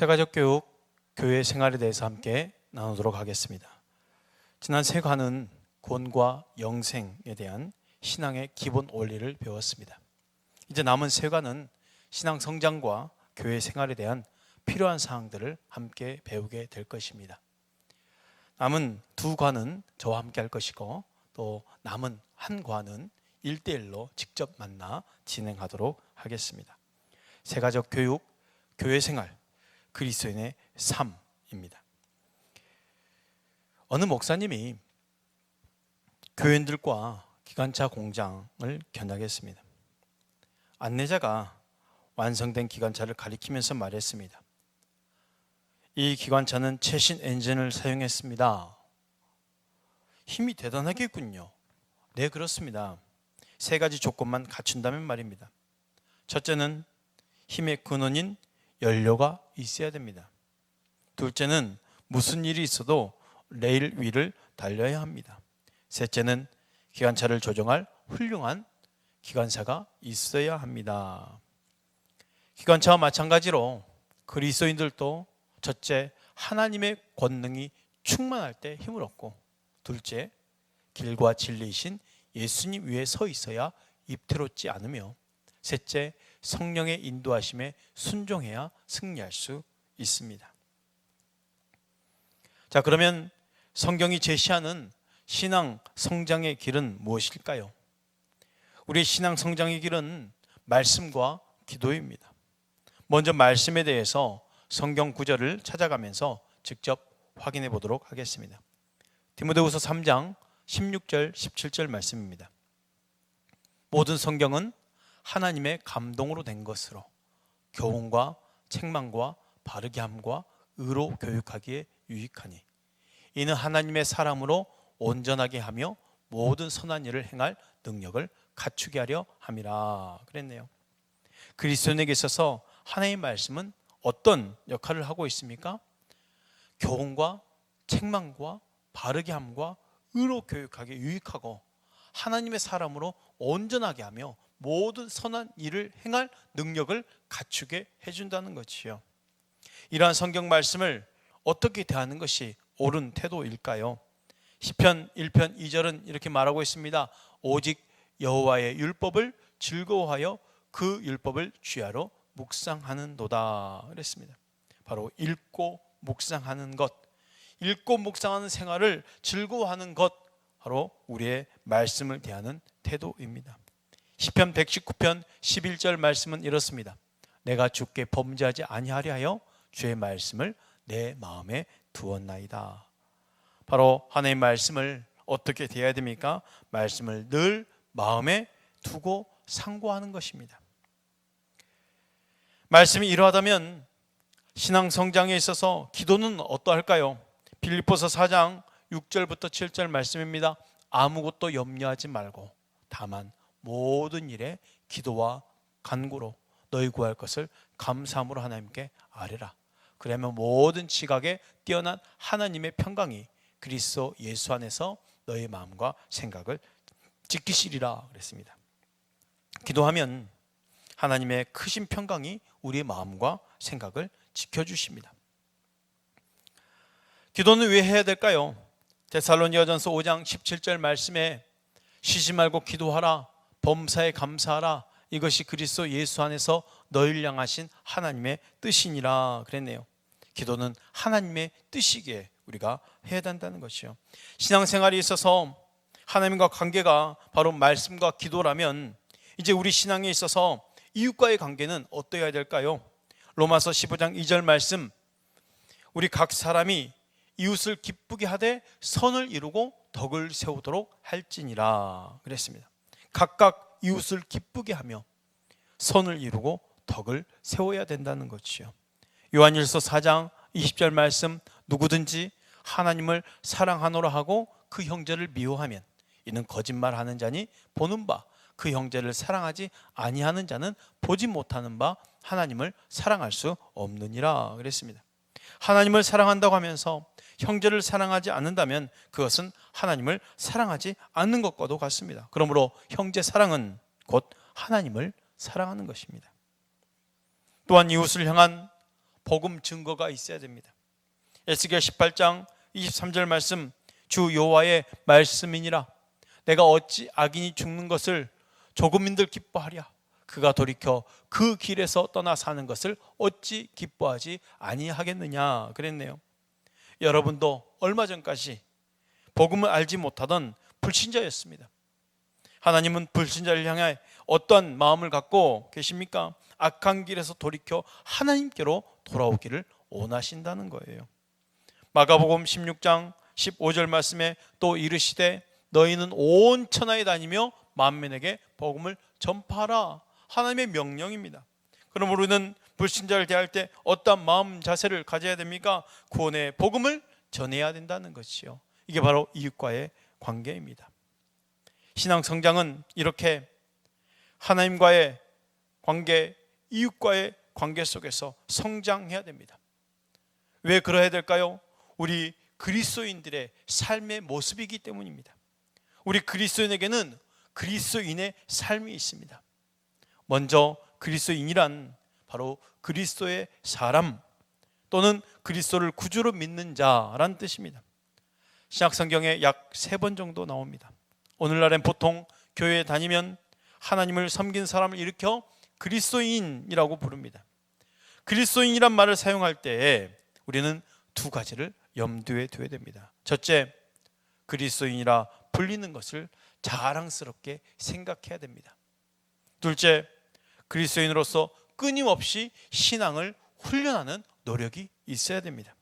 세가족 교육 교회 생활에 대해서 함께 나누도록 하겠습니다. 지난 세관은 권과 영생에 대한 신앙의 기본 원리를 배웠습니다. 이제 남은 세관은 신앙 성장과 교회 생활에 대한 필요한 사항들을 함께 배우게 될 것입니다. 남은 두 관은 저와 함께 할 것이고 또 남은 한 관은 1대1로 직접 만나 진행하도록 하겠습니다. 세가족 교육, 교회 생활, 그리스도인의 삶입니다. 어느 목사님이 교인들과 기관차 공장을 견학했습니다. 안내자가 완성된 기관차를 가리키면서 말했습니다. 이 기관차는 최신 엔진을 사용했습니다. 힘이 대단하겠군요. 네, 그렇습니다. 세 가지 조건만 갖춘다면 말입니다. 첫째는 힘의 근원인 연료가 있어야 됩니다. 둘째는 무슨 일이 있어도 레일 위를 달려야 합니다. 셋째는 기관차를 조종할 훌륭한 기관사가 있어야 합니다. 기관차와 마찬가지로 그리스도인들도 첫째 하나님의 권능이 충만할 때 힘을 얻고 둘째 길과 진리이신 예수님 위에 서 있어야 입태롭지 않으며 셋째 성령의 인도하심에 순종해야 승리할 수 있습니다. 자, 그러면 성경이 제시하는 신앙 성장의 길은 무엇일까요? 우리 신앙 성장의 길은 말씀과 기도입니다. 먼저 말씀에 대해서 성경 구절을 찾아가면서 직접 확인해 보도록 하겠습니다. 디모데후서 3장 16절 17절 말씀입니다. 모든 성경은 하나님의 감동으로 된 것으로 교훈과 책망과 바르게 함과 의로 교육하기에 유익하니 이는 하나님의 사람으로 온전하게 하며 모든 선한 일을 행할 능력을 갖추게 하려 함이라 그랬네요. 그리스도인에게 있어서 하나님의 말씀은 어떤 역할을 하고 있습니까? 교훈과 책망과 바르게 함과 의로 교육하게 유익하고 하나님의 사람으로 온전하게 하며 모든 선한 일을 행할 능력을 갖추게 해준다는 것이요. 이러한 성경 말씀을 어떻게 대하는 것이 옳은 태도일까요? 시편 1편 2절은 이렇게 말하고 있습니다. 오직 여호와의 율법을 즐거워하여 그 율법을 쥐하러 묵상하는도다 그랬습니다. 바로 읽고 묵상하는 것, 읽고 묵상하는 생활을 즐거워하는 것 바로 우리의 말씀을 대하는 태도입니다. 시편 119편 11절 말씀은 이렇습니다. 내가 주께 범죄하지 아니하려 하여 주의 말씀을 내 마음에 두었나이다. 바로 하나님의 말씀을 어떻게 대해야 됩니까? 말씀을 늘 마음에 두고 상고하는 것입니다. 말씀이 이러하다면 신앙 성장에 있어서 기도는 어떠할까요? 빌립보서 4장 6절부터 7절 말씀입니다. 아무것도 염려하지 말고 다만 모든 일에 기도와 간구로 너희 구할 것을 감사함으로 하나님께 아뢰라. 그러면 모든 지각에 뛰어난 하나님의 평강이 그리스도 예수 안에서 너희 마음과 생각을 지키시리라 그랬습니다. 기도하면 하나님의 크신 평강이 우리의 마음과 생각을 지켜 주십니다. 기도는 왜 해야 될까요? 데살로니가전서 5장 17절 말씀에 쉬지 말고 기도하라 범사에 감사하라 이것이 그리스도 예수 안에서 너희를 향하신 하나님의 뜻이니라 그랬네요. 기도는 하나님의 뜻이기에 우리가 해야 된다는 것이요. 신앙생활에 있어서 하나님과 관계가 바로 말씀과 기도라면 이제 우리 신앙에 있어서 이웃과의 관계는 어떠해야 될까요? 로마서 15장 2절 말씀 우리 각 사람이 이웃을 기쁘게 하되 선을 이루고 덕을 세우도록 할지니라 그랬습니다. 각각 이웃을 기쁘게 하며 선을 이루고 덕을 세워야 된다는 것이요. 요한일서 4장 20절 말씀 누구든지 하나님을 사랑하노라 하고 그 형제를 미워하면 이는 거짓말하는 자니 보는 바 그 형제를 사랑하지 아니하는 자는 보지 못하는 바 하나님을 사랑할 수 없느니라 그랬습니다. 하나님을 사랑한다고 하면서 형제를 사랑하지 않는다면 그것은 하나님을 사랑하지 않는 것과도 같습니다. 그러므로 형제 사랑은 곧 하나님을 사랑하는 것입니다. 또한 이웃을 향한 복음 증거가 있어야 됩니다. 에스겔 18장 23절 말씀 주 여호와의 말씀이니라 내가 어찌 악인이 죽는 것을 조금인들 기뻐하랴 그가 돌이켜 그 길에서 떠나 사는 것을 어찌 기뻐하지 아니하겠느냐 그랬네요. 여러분도 얼마 전까지 복음을 알지 못하던 불신자였습니다. 하나님은 불신자를 향해 어떠한 마음을 갖고 계십니까? 악한 길에서 돌이켜 하나님께로 돌아오기를 원하신다는 거예요. 마가복음 16장 15절 말씀에 또 이르시되 너희는 온 천하에 다니며 만민에게 복음을 전파하라 하나님의 명령입니다. 우리는 불신자를 대할 때 어떤 마음 자세를 가져야 됩니까? 구원의 복음을 전해야 된다는 것이요. 이게 바로 이웃과의 관계입니다. 신앙 성장은 이렇게 하나님과의 관계, 이웃과의 관계 속에서 성장해야 됩니다. 왜 그러해야 될까요? 우리 그리스도인들의 삶의 모습이기 때문입니다. 우리 그리스도인에게는 그리스도인의 삶이 있습니다. 먼저 그리스도인이란 바로 그리스도의 사람 또는 그리스도를 구주로 믿는 자라는 뜻입니다. 신약 성경에 약 세 번 정도 나옵니다. 오늘날엔 보통 교회에 다니면 하나님을 섬긴 사람을 일으켜 그리스도인이라고 부릅니다. 그리스도인이란 말을 사용할 때 우리는 두 가지를 염두에 둬야 됩니다. 첫째, 그리스도인이라 불리는 것을 자랑스럽게 생각해야 됩니다. 둘째, 그리스도인으로서 끊임없이 신앙을 훈련하는 노력이 있어야 됩니다.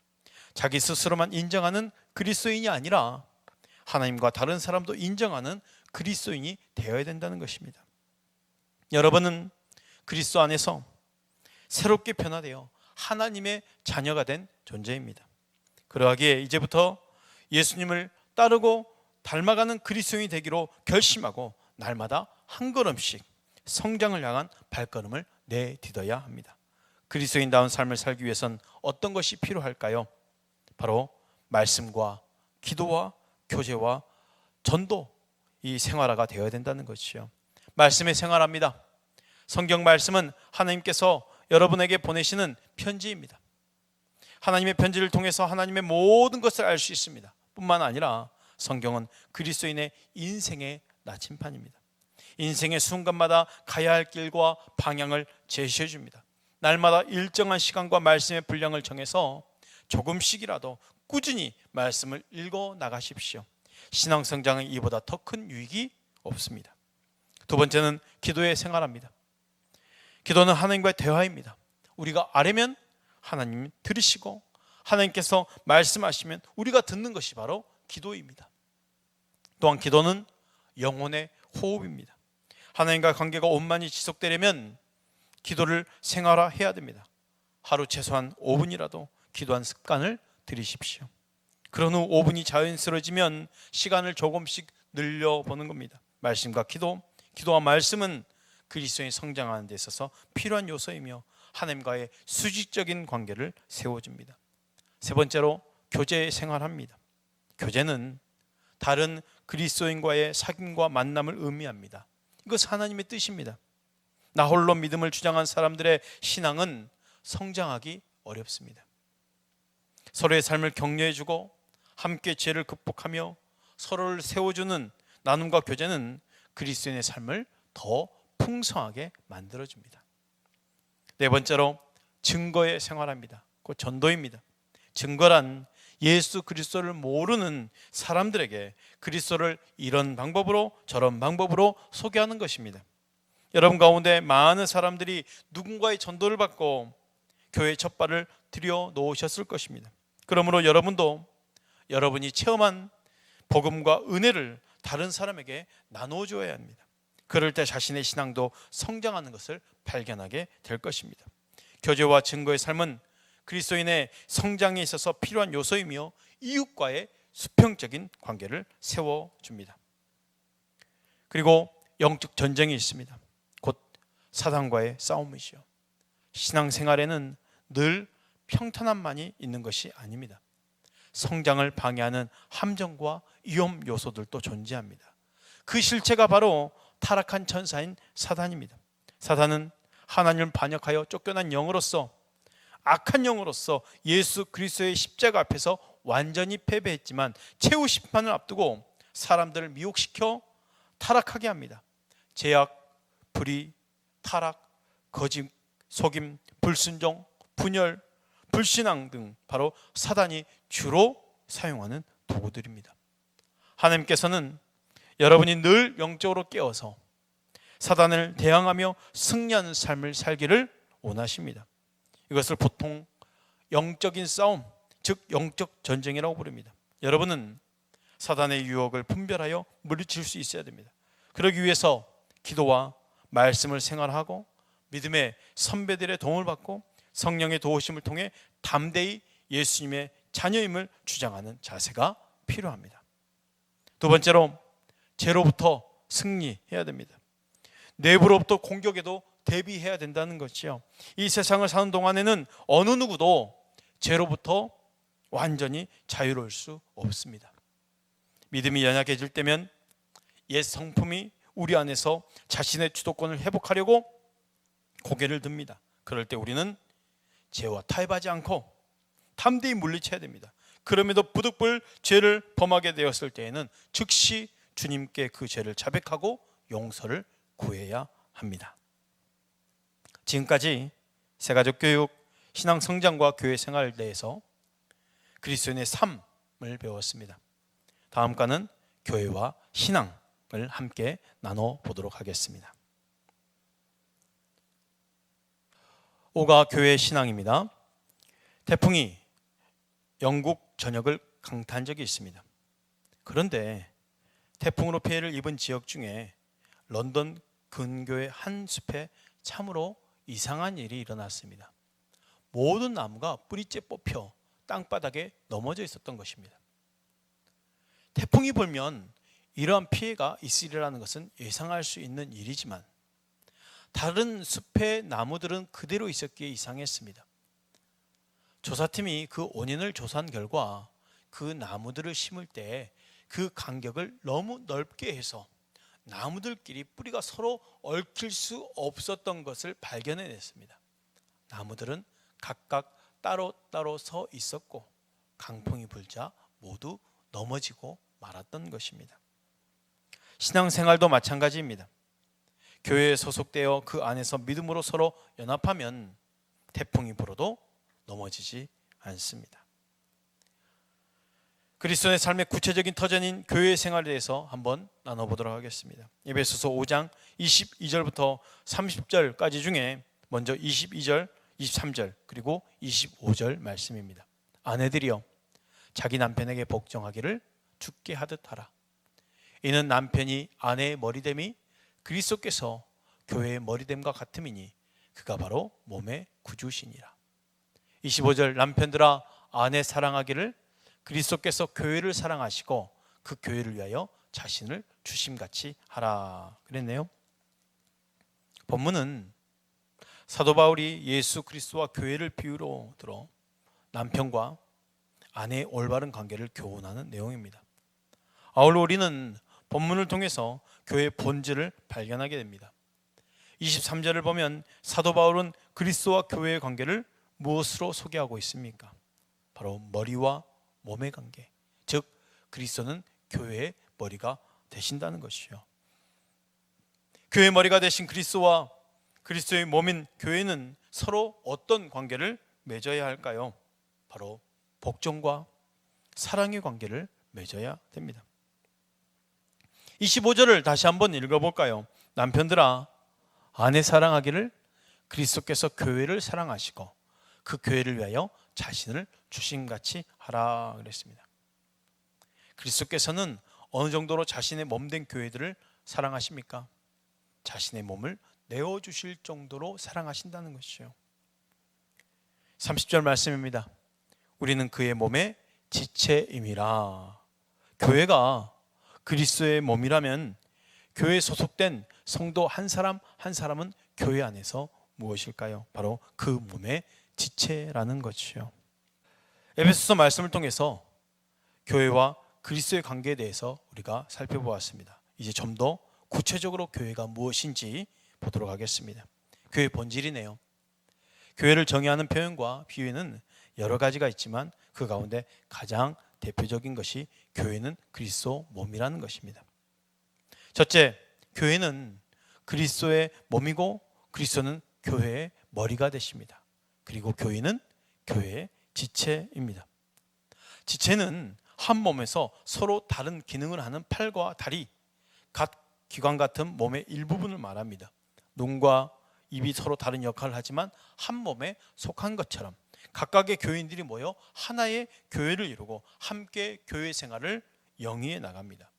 자기 스스로만 인정하는 그리스도인이 아니라 하나님과 다른 사람도 인정하는 그리스도인이 되어야 된다는 것입니다. 여러분은 그리스도 안에서 새롭게 변화되어 하나님의 자녀가 된 존재입니다. 그러하기에 이제부터 예수님을 따르고 닮아가는 그리스도인이 되기로 결심하고 날마다 한 걸음씩 성장을 향한 발걸음을 내딛어야 합니다. 그리스도인다운 삶을 살기 위해선 어떤 것이 필요할까요? 바로 말씀과 기도와 교제와 전도 이 생활화가 되어야 된다는 것이요. 말씀의 생활합니다. 성경 말씀은 하나님께서 여러분에게 보내시는 편지입니다. 하나님의 편지를 통해서 하나님의 모든 것을 알 수 있습니다. 뿐만 아니라 성경은 그리스도인의 인생의 나침판입니다. 인생의 순간마다 가야 할 길과 방향을 제시해 줍니다. 날마다 일정한 시간과 말씀의 분량을 정해서 조금씩이라도 꾸준히 말씀을 읽어 나가십시오. 신앙 성장은 이보다 더 큰 유익이 없습니다. 두 번째는 기도의 생활합니다. 기도는 하나님과의 대화입니다. 우리가 아뢰면 하나님 들으시고 하나님께서 말씀하시면 우리가 듣는 것이 바로 기도입니다. 또한 기도는 영혼의 호흡입니다. 하나님과 관계가 온만히 지속되려면 기도를 생활화해야 됩니다. 하루 최소한 5분이라도 기도한 습관을 들이십시오. 그런 후 5분이 자연스러워지면 시간을 조금씩 늘려보는 겁니다. 말씀과 기도, 기도와 말씀은 그리스도의 성장하는 데 있어서 필요한 요소이며 하나님과의 수직적인 관계를 세워줍니다. 세 번째로 교제 생활합니다. 교제는 다른 그리스도인과의 사귐과 만남을 의미합니다. 이것 하나님의 뜻입니다. 나 홀로 믿음을 주장한 사람들의 신앙은 성장하기 어렵습니다. 서로의 삶을 격려해주고 함께 죄를 극복하며 서로를 세워주는 나눔과 교제는 그리스도인의 삶을 더 풍성하게 만들어줍니다. 네 번째로 증거의 생활합니다. 그 전도입니다. 증거란 예수 그리스도를 모르는 사람들에게 그리스도를 이런 방법으로 저런 방법으로 소개하는 것입니다. 여러분 가운데 많은 사람들이 누군가의 전도를 받고 교회 첫 발을 들여 놓으셨을 것입니다. 그러므로 여러분도 여러분이 체험한 복음과 은혜를 다른 사람에게 나누어 줘야 합니다. 그럴 때 자신의 신앙도 성장하는 것을 발견하게 될 것입니다. 교제와 증거의 삶은 그리스도인의 성장에 있어서 필요한 요소이며 이웃과의 수평적인 관계를 세워 줍니다. 그리고 영적 전쟁이 있습니다. 곧 사단과의 싸움이죠. 신앙생활에는 늘 평탄함만이 있는 것이 아닙니다. 성장을 방해하는 함정과 위험 요소들도 존재합니다. 그 실체가 바로 타락한 천사인 사단입니다. 사단은 하나님을 반역하여 쫓겨난 영으로서 악한 영으로서 예수 그리스도의 십자가 앞에서 완전히 패배했지만 최후 심판을 앞두고 사람들을 미혹시켜 타락하게 합니다. 제약, 불의, 타락, 거짓, 속임, 불순종, 분열, 불신앙 등 바로 사단이 주로 사용하는 도구들입니다. 하나님께서는 여러분이 늘 영적으로 깨어서 사단을 대항하며 승리하는 삶을 살기를 원하십니다. 이것을 보통 영적인 싸움, 즉 영적 전쟁이라고 부릅니다. 여러분은 사단의 유혹을 분별하여 물리칠 수 있어야 됩니다. 그러기 위해서 기도와 말씀을 생활하고 믿음의 선배들의 도움을 받고 성령의 도우심을 통해 담대히 예수님의 자녀임을 주장하는 자세가 필요합니다. 두 번째로 죄로부터 승리해야 됩니다. 내부로부터 공격에도 대비해야 된다는 것이요. 이 세상을 사는 동안에는 어느 누구도 죄로부터 완전히 자유로울 수 없습니다. 믿음이 연약해질 때면 옛 성품이 우리 안에서 자신의 주도권을 회복하려고 고개를 듭니다. 그럴 때 우리는 죄와 타협하지 않고 담대히 물리쳐야 됩니다. 그럼에도 부득불 죄를 범하게 되었을 때에는 즉시 주님께 그 죄를 자백하고 용서를 구해야 합니다. 지금까지 세가족 교육, 신앙 성장과 교회 생활에 대해서 그리스도인의 삶을 배웠습니다. 다음 과는 교회와 신앙을 함께 나눠 보도록 하겠습니다. 오가 교회 신앙입니다. 태풍이 영국 전역을 강타한 적이 있습니다. 그런데 태풍으로 피해를 입은 지역 중에 런던 근교의 한 숲에 참으로 이상한 일이 일어났습니다. 모든 나무가 뿌리째 뽑혀 땅바닥에 넘어져 있었던 것입니다. 태풍이 불면 이러한 피해가 있으리라는 것은 예상할 수 있는 일이지만 다른 숲의 나무들은 그대로 있었기에 이상했습니다. 조사팀이 그 원인을 조사한 결과 그 나무들을 심을 때 그 간격을 너무 넓게 해서 나무들끼리 뿌리가 서로 얽힐 수 없었던 것을 발견해냈습니다. 나무들은 각각 따로 따로 서 있었고 강풍이 불자 모두 넘어지고 말았던 것입니다. 신앙생활도 마찬가지입니다. 교회에 소속되어 그 안에서 믿음으로 서로 연합하면 태풍이 불어도 넘어지지 않습니다. 그리스도의 삶의 구체적인 터전인 교회 생활에 대해서 한번 나눠보도록 하겠습니다. 에베소서 5장 22절부터 30절까지 중에 먼저 22절, 23절 그리고 25절 말씀입니다. 아내들이여 자기 남편에게 복종하기를 죽게 하듯 하라. 이는 남편이 아내의 머리됨이 그리스도께서 교회의 머리됨과 같음이니 그가 바로 몸의 구주시니라. 25절 남편들아 아내 사랑하기를 그리스도께서 교회를 사랑하시고 그 교회를 위하여 자신을 주심같이 하라 그랬네요. 본문은 사도 바울이 예수 그리스도와 교회를 비유로 들어 남편과 아내의 올바른 관계를 교훈하는 내용입니다. 아울러 우리는 본문을 통해서 교회의 본질을 발견하게 됩니다. 23절을 보면 사도 바울은 그리스도와 교회의 관계를 무엇으로 소개하고 있습니까? 바로 머리와 몸의 관계. 즉 그리스도는 교회의 머리가 되신다는 것이요. 교회 머리가 되신 그리스도와 그리스도의 몸인 교회는 서로 어떤 관계를 맺어야 할까요? 바로 복종과 사랑의 관계를 맺어야 됩니다. 25절을 다시 한번 읽어볼까요? 남편들아 아내 사랑하기를 그리스도께서 교회를 사랑하시고 그 교회를 위하여 자신을 주심같이 하라 그랬습니다. 그리스도께서는 어느 정도로 자신의 몸된 교회들을 사랑하십니까? 자신의 몸을 내어 주실 정도로 사랑하신다는 것이요. 30절 말씀입니다. 우리는 그의 몸의 지체임이라. 교회가 그리스도의 몸이라면 교회에 소속된 성도 한 사람 한 사람은 교회 안에서 무엇일까요? 바로 그 몸의 지체라는 것이요. 에베소서 말씀을 통해서 교회와 그리스도의 관계에 대해서 우리가 살펴보았습니다. 이제 좀 더 구체적으로 교회가 무엇인지 보도록 하겠습니다. 교회 본질이네요. 교회를 정의하는 표현과 비유는 여러 가지가 있지만 그 가운데 가장 대표적인 것이 교회는 그리스도 몸이라는 것입니다. 첫째, 교회는 그리스도의 몸이고 그리스도는 교회의 머리가 되십니다. 그리고 교회는 교회의 지체입니다. 지체는 한 몸에서 서로 다른 기능을 하는 팔과 다리, 각 기관 같은 몸의 일부분을 말합니다. 눈과 입이 서로 다른 역할을 하지만 한 몸에 속한 것처럼 각각의 교인들이 모여 하나의 교회를 이루고 함께 교회 생활을 영위해 나갑니다.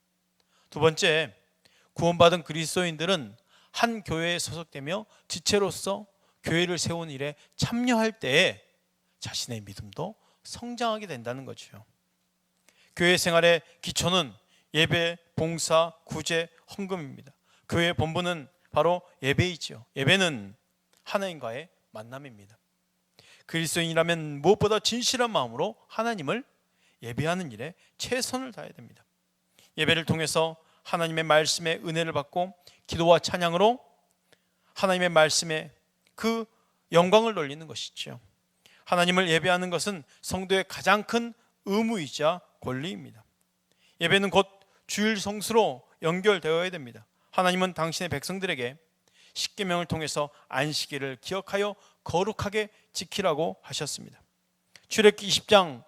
두 번째, 구원받은 그리스도인들은 한 교회에 소속되며 지체로서 교회를 세운 일에 참여할 때에 자신의 믿음도 성장하게 된다는 거죠. 교회 생활의 기초는 예배, 봉사, 구제, 헌금입니다. 교회의 본분은 바로 예배이지요. 예배는 하나님과의 만남입니다. 그리스도인이라면 무엇보다 진실한 마음으로 하나님을 예배하는 일에 최선을 다해야 됩니다. 예배를 통해서 하나님의 말씀의 은혜를 받고 기도와 찬양으로 하나님의 말씀에 그 영광을 돌리는 것이죠. 하나님을 예배하는 것은 성도의 가장 큰 의무이자 권리입니다. 예배는 곧 주일 성수로 연결되어야 됩니다. 하나님은 당신의 백성들에게 십계명을 통해서 안식일을 기억하여 거룩하게 지키라고 하셨습니다. 출애굽기 20장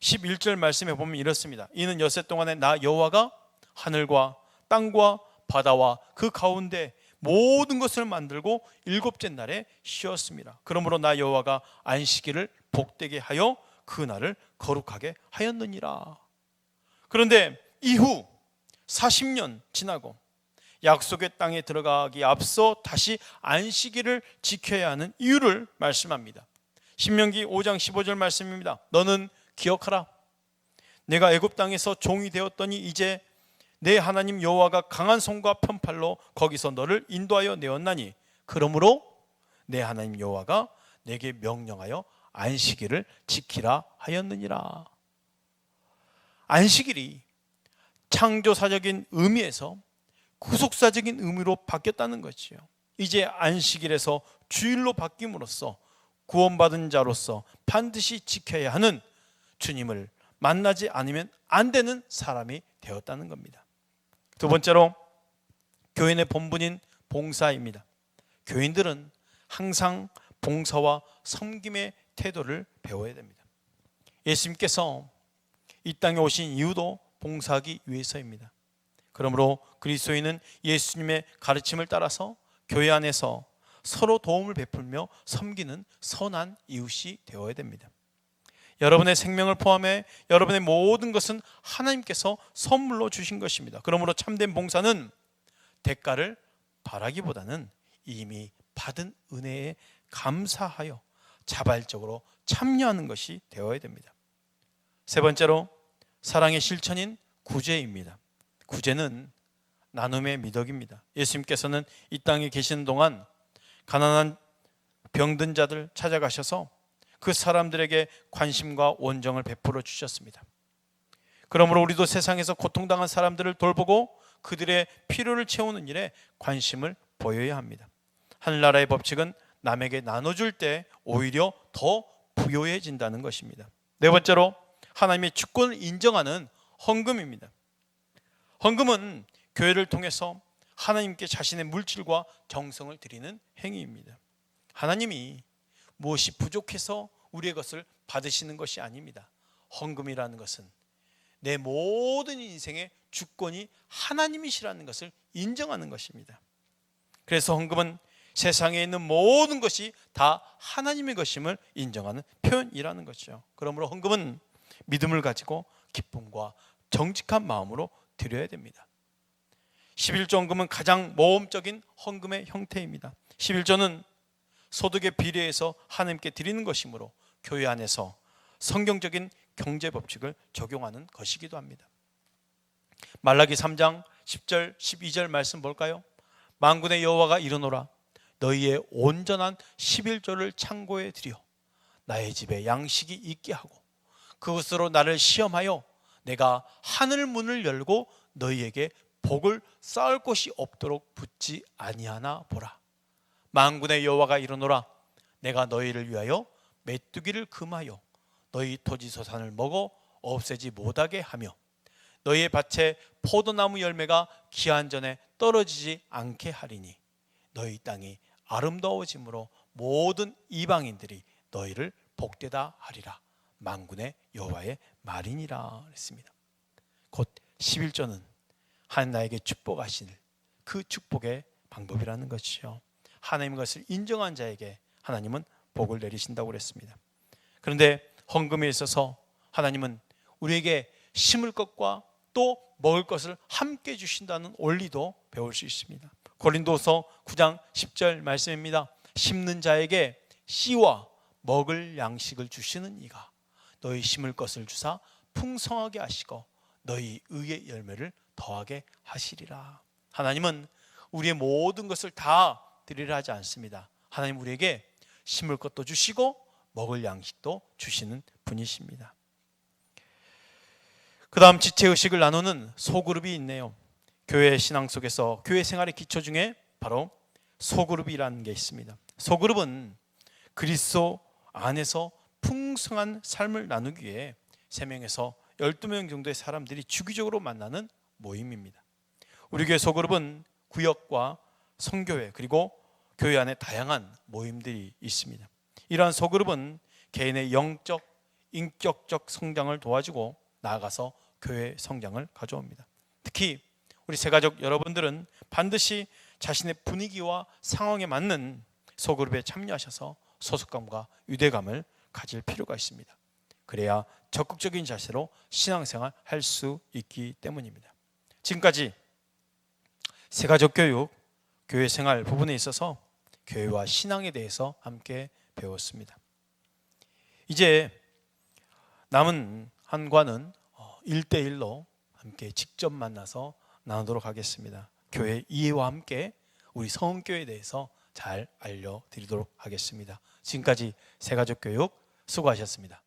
11절 말씀에 보면 이렇습니다. 이는 여세 동안에 나 여호와가 하늘과 땅과 바다와 그 가운데 모든 것을 만들고 일곱째 날에 쉬었습니다. 그러므로 나 여호와가 안식일을 복되게 하여 그 날을 거룩하게 하였느니라. 그런데 이후 40년 지나고 약속의 땅에 들어가기 앞서 다시 안식일을 지켜야 하는 이유를 말씀합니다. 신명기 5장 15절 말씀입니다. 너는 기억하라. 내가 애굽 땅에서 종이 되었더니 이제 내 하나님 여호와가 강한 손과 편팔로 거기서 너를 인도하여 내었나니 그러므로 내 하나님 여호와가 내게 명령하여 안식일을 지키라 하였느니라. 안식일이 창조사적인 의미에서 구속사적인 의미로 바뀌었다는 것이요. 이제 안식일에서 주일로 바뀜으로써 구원받은 자로서 반드시 지켜야 하는 주님을 만나지 않으면 안 되는 사람이 되었다는 겁니다. 두 번째로 교인의 본분인 봉사입니다. 교인들은 항상 봉사와 섬김의 태도를 배워야 됩니다. 예수님께서 이 땅에 오신 이유도 봉사하기 위해서입니다. 그러므로 그리스도인은 예수님의 가르침을 따라서 교회 안에서 서로 도움을 베풀며 섬기는 선한 이웃이 되어야 됩니다. 여러분의 생명을 포함해 여러분의 모든 것은 하나님께서 선물로 주신 것입니다. 그러므로 참된 봉사는 대가를 바라기보다는 이미 받은 은혜에 감사하여 자발적으로 참여하는 것이 되어야 됩니다. 세 번째로 사랑의 실천인 구제입니다. 구제는 나눔의 미덕입니다. 예수님께서는 이 땅에 계시는 동안 가난한 병든 자들 찾아가셔서 그 사람들에게 관심과 온정을 베풀어 주셨습니다. 그러므로 우리도 세상에서 고통당한 사람들을 돌보고 그들의 필요를 채우는 일에 관심을 보여야 합니다. 하늘나라의 법칙은 남에게 나눠줄 때 오히려 더 부요해진다는 것입니다. 네 번째로 하나님의 주권을 인정하는 헌금입니다. 헌금은 교회를 통해서 하나님께 자신의 물질과 정성을 드리는 행위입니다. 하나님이 무엇이 부족해서 우리의 것을 받으시는 것이 아닙니다. 헌금이라는 것은 내 모든 인생의 주권이 하나님이시라는 것을 인정하는 것입니다. 그래서 헌금은 세상에 있는 모든 것이 다 하나님의 것임을 인정하는 표현이라는 것이죠. 그러므로 헌금은 믿음을 가지고 기쁨과 정직한 마음으로 드려야 됩니다. 11조 헌금은 가장 모험적인 헌금의 형태입니다. 11조는 소득의 비례해서 하나님께 드리는 것이므로 교회 안에서 성경적인 경제 법칙을 적용하는 것이기도 합니다. 말라기 3장 10절 12절 말씀 볼까요? 만군의 여호와가 이르노라 너희의 온전한 11조를 창고에 들여 나의 집에 양식이 있게 하고 그것으로 나를 시험하여 내가 하늘 문을 열고 너희에게 복을 쌓을 곳이 없도록 붙지 아니하나 보라. 만군의 여호와가 이르노라 내가 너희를 위하여 메뚜기를 금하여 너희 토지 소산을 먹어 없애지 못하게 하며 너희의 밭에 포도나무 열매가 기한 전에 떨어지지 않게 하리니 너희 땅이 아름다워짐으로 모든 이방인들이 너희를 복되다 하리라 만군의 여호와의 말이니라 그랬습니다. 곧 11조는 하나님 나에게 축복하실 그 축복의 방법이라는 것이죠. 하나님 것을 인정한 자에게 하나님은 복을 내리신다고 그랬습니다. 그런데 헌금에 있어서 하나님은 우리에게 심을 것과 또 먹을 것을 함께 주신다는 원리도 배울 수 있습니다. 고린도서 9장 10절 말씀입니다. 심는 자에게 씨와 먹을 양식을 주시는 이가 너희 심을 것을 주사 풍성하게 하시고 너희 의의 열매를 더하게 하시리라. 하나님은 우리의 모든 것을 다 드리려 하지 않습니다. 하나님 우리에게 심을 것도 주시고 먹을 양식도 주시는 분이십니다. 그 다음 지체 의식을 나누는 소그룹이 있네요. 교회 신앙 속에서 교회 생활의 기초 중에 바로 소그룹이라는 게 있습니다. 소그룹은 그리스도 안에서 풍성한 삶을 나누기 위해 3명에서 12명 정도의 사람들이 주기적으로 만나는 모임입니다. 우리 교회 소그룹은 구역과 성교회 그리고 교회 안에 다양한 모임들이 있습니다. 이러한 소그룹은 개인의 영적, 인격적 성장을 도와주고 나아가서 교회 성장을 가져옵니다. 특히 우리 새가족 여러분들은 반드시 자신의 분위기와 상황에 맞는 소그룹에 참여하셔서 소속감과 유대감을 가질 필요가 있습니다. 그래야 적극적인 자세로 신앙생활 할 수 있기 때문입니다. 지금까지 새가족 교육, 교회 생활 부분에 있어서 교회와 신앙에 대해서 함께 배웠습니다. 이제 남은 한과는 1대1로 함께 직접 만나서 나누도록 하겠습니다. 교회 이해와 함께 우리 성교에 대해서 잘 알려드리도록 하겠습니다. 지금까지 새가족 교육 수고하셨습니다.